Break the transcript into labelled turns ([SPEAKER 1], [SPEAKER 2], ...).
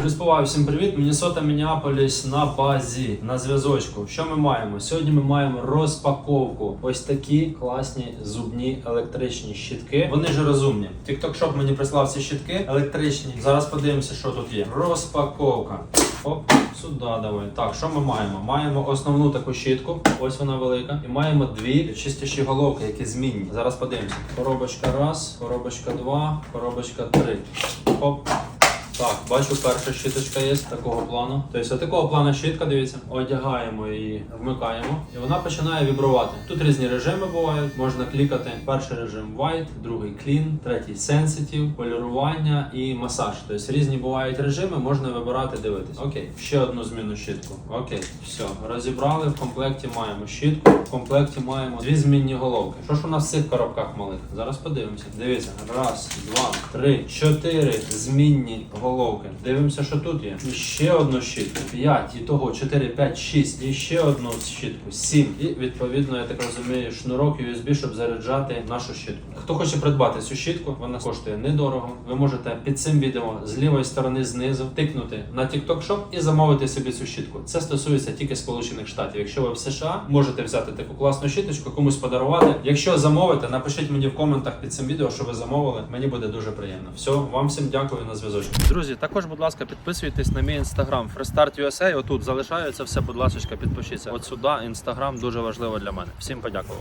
[SPEAKER 1] Приспіваю всім привіт. Міннесота Мінneapolis на базі на зв'язочку. Що ми маємо? Сьогодні ми маємо розпаковку. Ось такі класні зубні електричні щітки. Вони ж розумні. TikTok Shop мені прислав ці щітки електричні. Зараз подивимося, що тут є. Розпаковка. Оп, сюди давай. Так, що ми маємо? Маємо основну таку щітку, ось вона велика. І маємо дві чистіші головки, які змінні. Зараз подивимося. Коробочка раз, коробочка два, коробочка три. Оп. Так, бачу, перша щіточка є такого плану. Тобто, такого плану щітка, дивіться, одягаємо її, вмикаємо, і вона починає вібрувати. Тут різні режими бувають. Можна клікати. Перший режим White, другий Clean, третій Sensitive, полірування і масаж. Тобто різні бувають режими, можна вибирати, дивитись. Окей, ще одну зміну щітку. Окей, все, розібрали. В комплекті маємо щітку. В комплекті маємо дві змінні головки. Що ж у нас в цих коробках малих? Зараз подивимося. Дивіться, раз, два, три, чотири змінні головки. Дивимося, що тут є. І ще одну щітку. П'ять, і того 4, 5, 6. І ще одну щітку. Сім. І відповідно, я так розумію, шнурок USB, щоб заряджати нашу щітку. Хто хоче придбати цю щітку, вона коштує недорого. Ви можете під цим відео з лівої сторони знизу тикнути на TikTok Shop і замовити собі цю щітку. Це стосується тільки Сполучених Штатів. Якщо ви в США, можете взяти таку класну щіточку, комусь подарувати. Якщо замовите, напишіть мені в коментах під цим відео, що ви замовили. Мені буде дуже приємно. Все, вам всім дякую на зв'язочку. Друзі, також, будь ласка, підписуйтесь на мій інстаграм Freestart USA. Отут залишається все. Будь ласка, підпишіться. От сюди інстаграм дуже важливо для мене. Всім подякував.